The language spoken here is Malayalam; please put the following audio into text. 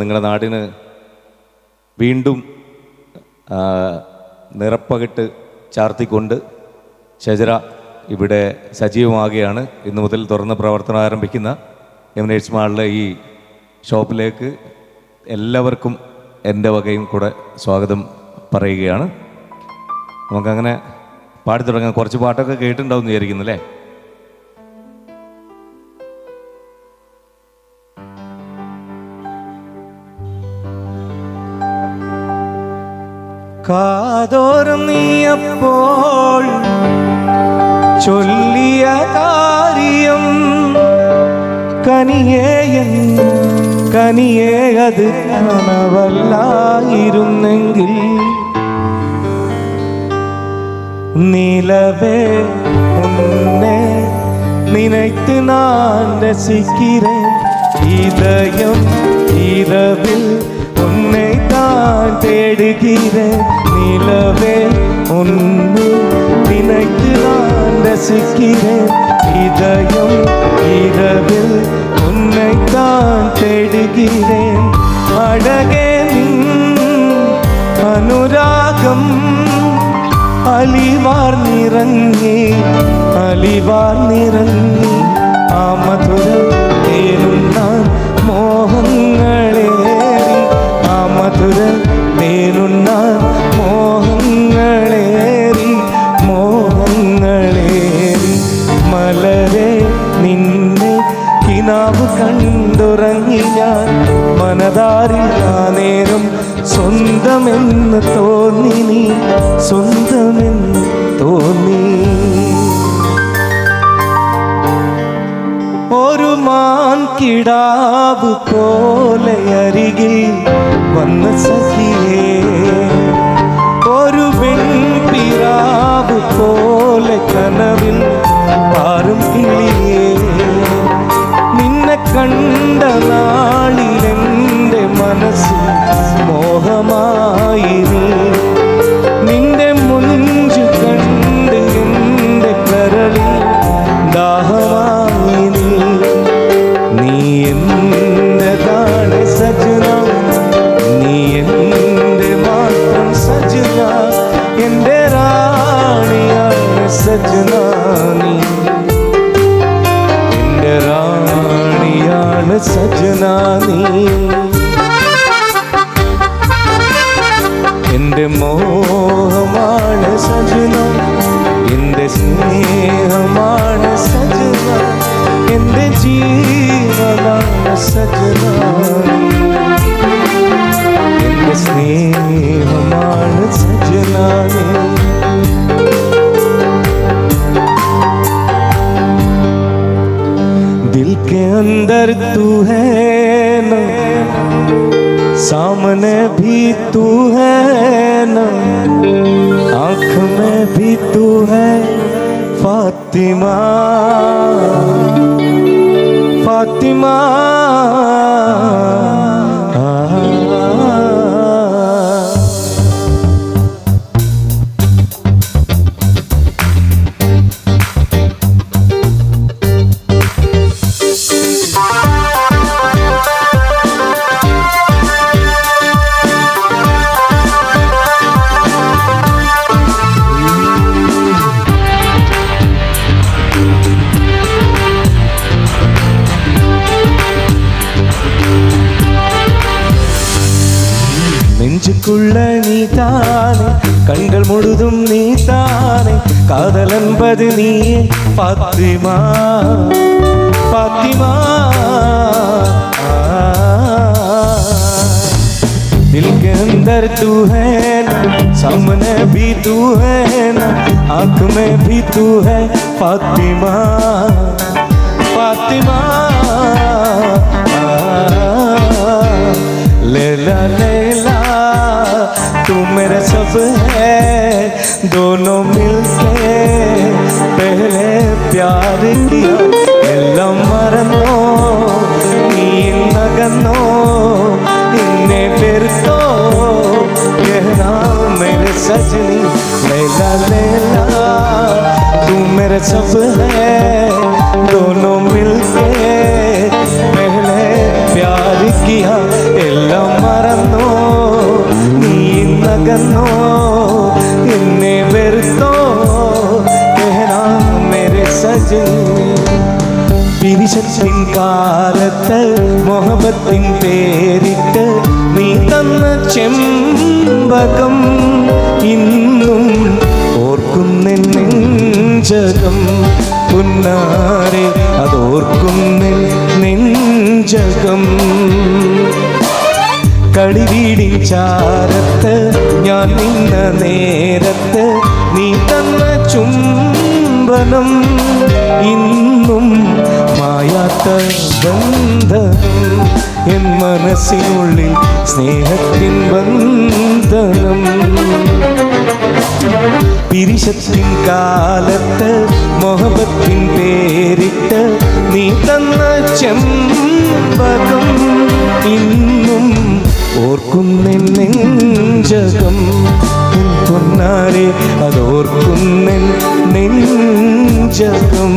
നിങ്ങളുടെ നാടിന് വീണ്ടും നിറപ്പകിട്ട് ചാർത്തിക്കൊണ്ട് ഷജറ ഇവിടെ സജീവമാകുകയാണ്. ഇന്നു മുതൽ തുറന്ന് പ്രവർത്തനം ആരംഭിക്കുന്ന എമിനേറ്റ്സ് മാളിലെ ഈ ഷോപ്പിലേക്ക് എല്ലാവർക്കും എന്റെ വകയും കൂടെ സ്വാഗതം പറയുകയാണ്. നമുക്കങ്ങനെ പാടി തുടങ്ങാം കുറച്ച് പാട്ടൊക്കെ കേട്ടിട്ടുണ്ടാവും വിചാരിക്കുന്നു അല്ലേ? കാതോരം നീയപ്പോൾ ചൊല്ലിയ കാര്യം കനിയേയൻ കനിയേ അത് കനവല്ലായിരുന്നെങ്കിൽ நிலவே உன்னை நினைத்து நான் ரசிக்கிறேன் இதயம் இரவில் உன்னை தான் தேடுகிறேன் நிலவே ஒன்று நினைத்து நான் ரசிக்கிறேன். இதயம் இரவில் உன்னைத்தான் தேடுகிறேன். அழகே அனுராகம் அலிவார் நிறங்கி அலிவார் நிறங்கி ஆமத் സ്വന്തമെന്ന് തോന്നി നീ സ്വന്തമെന്ന് തോന്നി ഒരു മാൻ കിടാവ് പോലെ അരികിൽ വന്ന സഖിയേ ഒരു വെൺപിറാവ് പോലെ കനവിൽ പാറും കിളിയേ. നിന്നെ കണ്ട നാളിലെന്റെ നീ. എന്റെ മോഹമാണ് സജന. എന്റെ സ്നേഹമാണ് सजना स्नेहमान सजना दिल के अंदर तू है ना, सामने भी तू है ना, आँख में भी तू है, फातिमा। ফাতিমা நெஞ்சுக்குள்ள நீ தானே கண்கள் முழுதும் நீ தானே காதல் என்பது நீயே பாத்திமா பாத்திமா दिल के अंदर तू है ना सामने भी तू है ना आंख में भी तू है फातिमा फातिमा लेला लेला तू मेरा सब है दोनों मिलके पहले प्यार किया എല്ലാം മറന്നോ നീ നകന്നോ നിന്നെ വെറുത്തോ कहना मेरे सजनी लैला लैला तू मेरा सब है ചെമ്പകം ഇന്നും ഓർക്കുന്നെന്നെ നെഞ്ചകം പുന്നാരെ അതോർക്കുന്ന നെഞ്ചകം. കളിവീടി ചാരത്ത് ഞാൻ നിന്ന നേരത്ത് നീ തന്ന ചുംബനം ഇന്നും മായാത്ത ബന്ധം എൻ മനസ്സിനുള്ളിൽ സ്നേഹത്തിൻ ബന്ധനം. പിരിശത്തിൻ കാലത്ത് മൊഹബത്തിൻ പേരിട്ട് നീ തന്ന ചെമ്പകം ഇന്നും ഓർക്കുന്നെൻ നിൻ പൊന്നാരെ അതോർക്കുന്നെൻ നെഞ്ചകം.